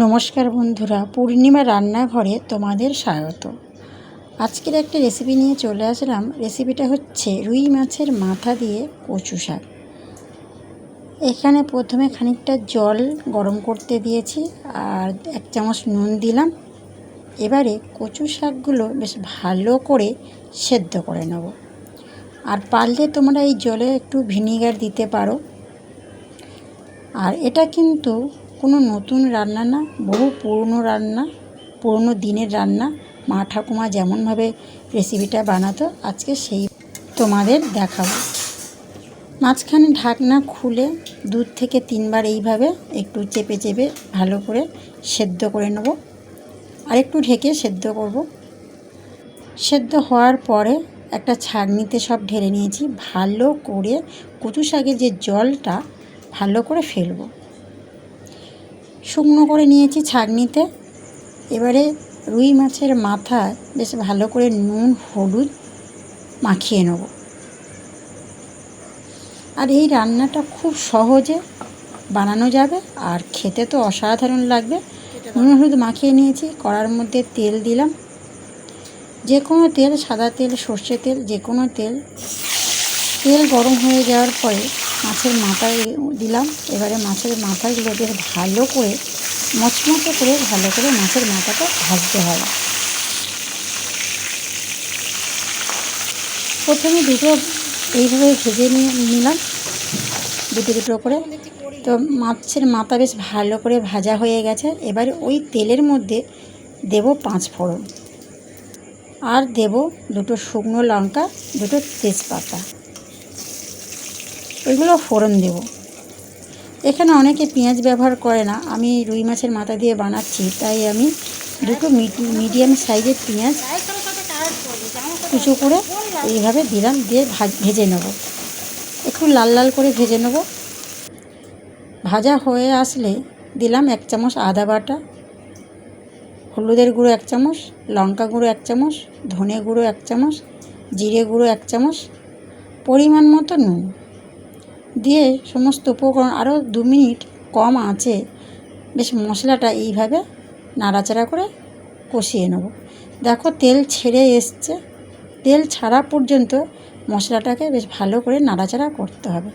নমস্কার বন্ধুরা, পূর্ণিমা রান্নাঘরে তোমাদের স্বাগত। আজকের একটা রেসিপি নিয়ে চলে আসলাম। রেসিপিটা হচ্ছে রুই মাছের মাথা দিয়ে কচু শাক। এখানে প্রথমে খানিকটা জল গরম করতে দিয়েছি আর এক চামচ নুন দিলাম। এবারে কচু শাকগুলো বেশ ভালো করে সেদ্ধ করে নেব। আর পারলে তোমরা এই জলে একটু ভিনিগার দিতে পারো। আর এটা কিন্তু কোনো নতুন রান্না না, বহু পুরনো রান্না, পুরনো দিনের রান্না, মা ঠাকুমা যেমনভাবে রেসিপিটা বানাতো, আজকে সেই তোমাদের দেখাবো। মাঝখানে ঢাকনা খুলে দুধ থেকে তিনবার এইভাবে একটু চেপে চেপে ভালো করে সেদ্ধ করে নেব। আর একটু ঢেকে সেদ্ধ করব। সেদ্ধ হওয়ার পরে একটা ছাগনিতে সব ঢেলে নিয়েছি। ভালো করে কচু শাকের যে জলটা, ভালো করে ফেলব। শুকনো করে নিয়েছি ছাগনিতে এবারে রুই মাছের মাথায় বেশ ভালো করে নুন, হলুদ মাখিয়ে নেব। আর এই রান্নাটা খুব সহজে বানানো যাবে আর খেতে তো অসাধারণ লাগবে। নুন, হলুদ মাখিয়ে নিয়েছি, কড়ার মধ্যে তেল দিলাম। যে কোনো তেল, সাদা তেল, সর্ষে তেল, যে কোনো তেল। তেল গরম হয়ে যাওয়ার পরে মাছের মাথায় দিলাম। এবারে মাছের মাথাগুলো বেশ ভালো করে, মচমচে করে, ভালো করে মাছের মাথাটা ভাজতে হবে প্রথমে দুটো এইভাবে ভেজে নিয়ে নিলাম, দুটো দুটো করে। তো মাছের মাথা বেশ ভালো করে ভাজা হয়ে গেছে। এবারে ওই তেলের মধ্যে দেব পাঁচ ফোড়ন। আর দেব দুটো শুকনো লঙ্কা, দুটো তেজপাতা। ওইগুলো ফোড়ন দেব। এখানে অনেকে পেঁয়াজ ব্যবহার করে না। আমি রুই মাছের মাথা দিয়ে বানাচ্ছি, তাই আমি দুটো মিডিয়াম সাইজের পেঁয়াজ কুচো করে এইভাবে দিলাম দিয়ে ভেজে নেব। একটু লাল লাল করে ভেজে নেব। ভাজা হয়ে আসলে দিলাম এক চামচ আদা বাটা, হলুদের গুঁড়ো এক চামচ, লঙ্কা গুঁড়ো এক চামচ, ধনে গুঁড়ো এক চামচ, জিরে গুঁড়ো এক চামচ, পরিমাণ মতো নুন। দিয়ে সমস্ত উপকরণ আরও দু মিনিট কম আছে বেশ মশলাটা এইভাবে নাড়াচাড়া করে কষিয়ে নেব। দেখো তেল ছেড়ে এসছে। তেল ছাড়া পর্যন্ত মশলাটাকে বেশ ভালো করে নাড়াচাড়া করতে হবে।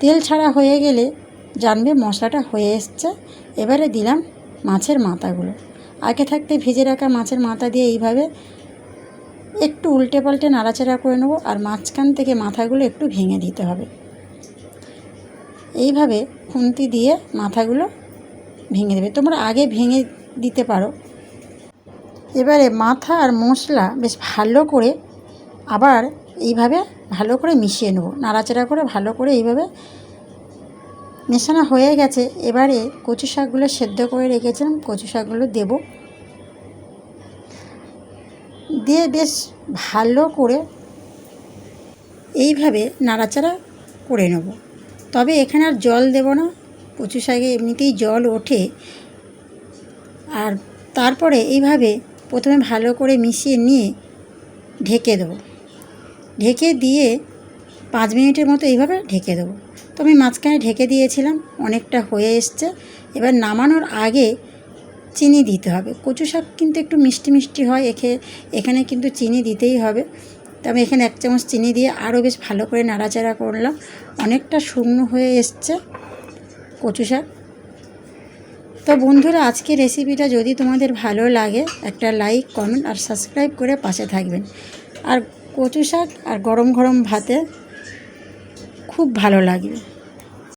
তেল ছাড়া হয়ে গেলে জানবে মশলাটা হয়ে এসছে। এবারে দিলাম মাছের মাথাগুলো। আগে থাকতে ভেজে রাখা মাছের মাথা দিয়ে এইভাবে একটু উল্টে পাল্টে নাড়াচাড়া করে নেব আর মাঝখান থেকে মাথাগুলো একটু ভেঙে দিতে হবে। এইভাবে খুন্তি দিয়ে মাথাগুলো ভেঙে দেবে। তোমরা আগে ভেঙে দিতে পারো। এবারে মাথা আর মশলা বেশ ভালো করে আবার এইভাবে ভালো করে মিশিয়ে নেব। নাড়াচাড়া করে ভালো করে এইভাবে মেশানো হয়ে গেছে। এবারে কচু শাকগুলো সেদ্ধ করে রেখেছিলাম, কচু শাকগুলো দেব। দিয়ে বেশ ভালো করে এইভাবে নাড়াচাড়া করে নেব। তবে এখানে আর জল দেব না। কচু শাকে এমনিতেই জল ওঠে। আর তারপরে এইভাবে প্রথমে ভালো করে মিশিয়ে নিয়ে ঢেকে দেবো। ঢেকে দিয়ে পাঁচ মিনিটের মতো এইভাবে ঢেকে দেবো। তো আমি মাঝখানে ঢেকে দিয়েছিলাম, অনেকটা হয়ে এসছে। এবার নামানোর আগে চিনি দিতে হবে। কচু শাক কিন্তু একটু মিষ্টি মিষ্টি হয়, এখে এখানে কিন্তু চিনি দিতেই হবে। তো আমি এখানে এক চামচ চিনি দিয়ে আরও বেশ ভালো করে নাড়াচাড়া করলাম। অনেকটা শুকনো হয়ে এসছে কচু শাক। তো বন্ধুরা আজকে রেসিপিটা যদি তোমাদের ভালো লাগে, একটা লাইক, কমেন্ট আর সাবস্ক্রাইব করে পাশে থাকবেন। আর কচু শাক আর গরম গরম ভাতে খুব ভালো লাগবে।